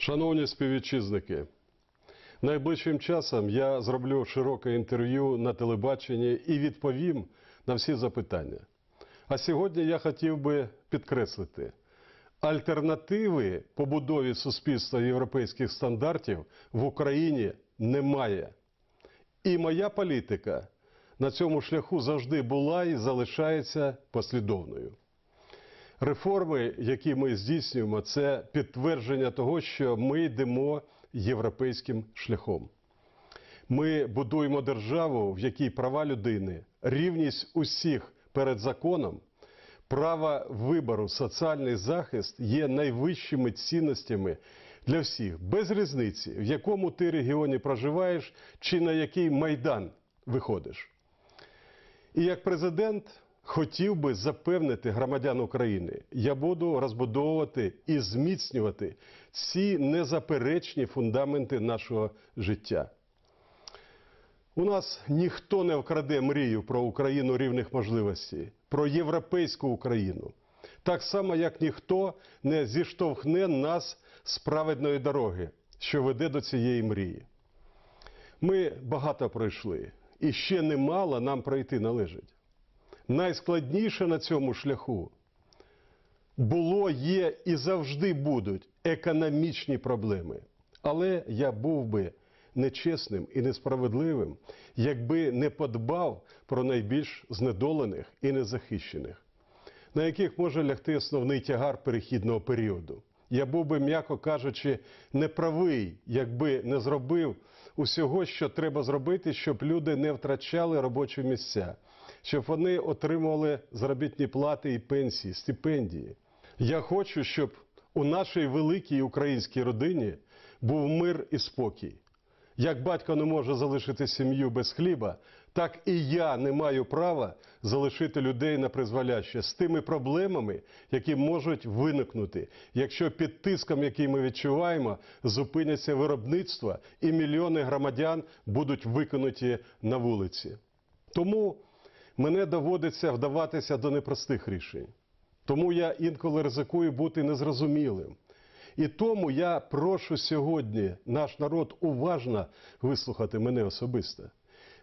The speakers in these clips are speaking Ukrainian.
Шановні співвітчизники, найближчим часом я зроблю широке інтерв'ю на телебаченні і відповім на всі запитання. А сьогодні я хотів би підкреслити, альтернативи побудові суспільства європейських стандартів в Україні немає. І моя політика на цьому шляху завжди була і залишається послідовною. Реформи, які ми здійснюємо, це підтвердження того, що ми йдемо європейським шляхом. Ми будуємо державу, в якій права людини, рівність усіх перед законом, право вибору, соціальний захист є найвищими цінностями для всіх, без різниці, в якому ти регіоні проживаєш чи на який майдан виходиш. І як президент хотів би запевнити громадян України, я буду розбудовувати і зміцнювати ці незаперечні фундаменти нашого життя. У нас ніхто не вкраде мрію про Україну рівних можливостей, про європейську Україну. Так само, як ніхто не зіштовхне нас з праведної дороги, що веде до цієї мрії. Ми багато пройшли, і ще немало нам пройти належить. Найскладніше на цьому шляху було, є і завжди будуть економічні проблеми. Але я був би нечесним і несправедливим, якби не подбав про найбільш знедолених і незахищених, на яких може лягти основний тягар перехідного періоду. Я був би, м'яко кажучи, неправий, якби не зробив усього, що треба зробити, щоб люди не втрачали робочі місця, щоб вони отримували заробітні плати і пенсії, стипендії. Я хочу, щоб у нашій великій українській родині був мир і спокій. Як батько не може залишити сім'ю без хліба, так і я не маю права залишити людей на призволяще з тими проблемами, які можуть виникнути, якщо під тиском, який ми відчуваємо, зупиняться виробництва і мільйони громадян будуть викинуті на вулиці. Тому мене доводиться вдаватися до непростих рішень. Тому я інколи ризикую бути незрозумілим. І тому я прошу сьогодні наш народ уважно вислухати мене особисто.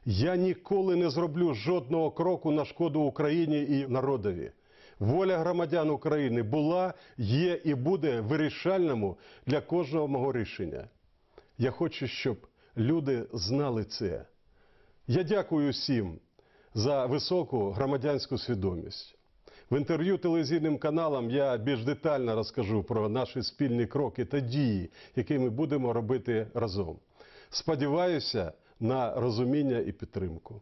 Я ніколи не зроблю жодного кроку на шкоду Україні і народові. Воля громадян України була, є і буде вирішальному для кожного мого рішення. Я хочу, щоб люди знали це. Я дякую всім за високу громадянську свідомість. В інтерв'ю телевізійним каналам я більш детально розкажу про наші спільні кроки та дії, які ми будемо робити разом. Сподіваюся на розуміння і підтримку.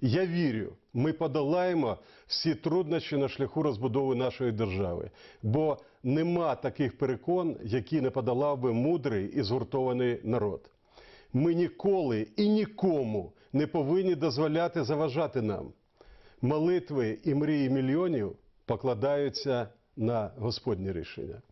Я вірю, ми подолаємо всі труднощі на шляху розбудови нашої держави, бо нема таких перекон, які не подолав би мудрий і згуртований народ. Ми ніколи і нікому не повинні дозволяти заважати нам. Молитви і мрії мільйонів покладаються на Господні рішення.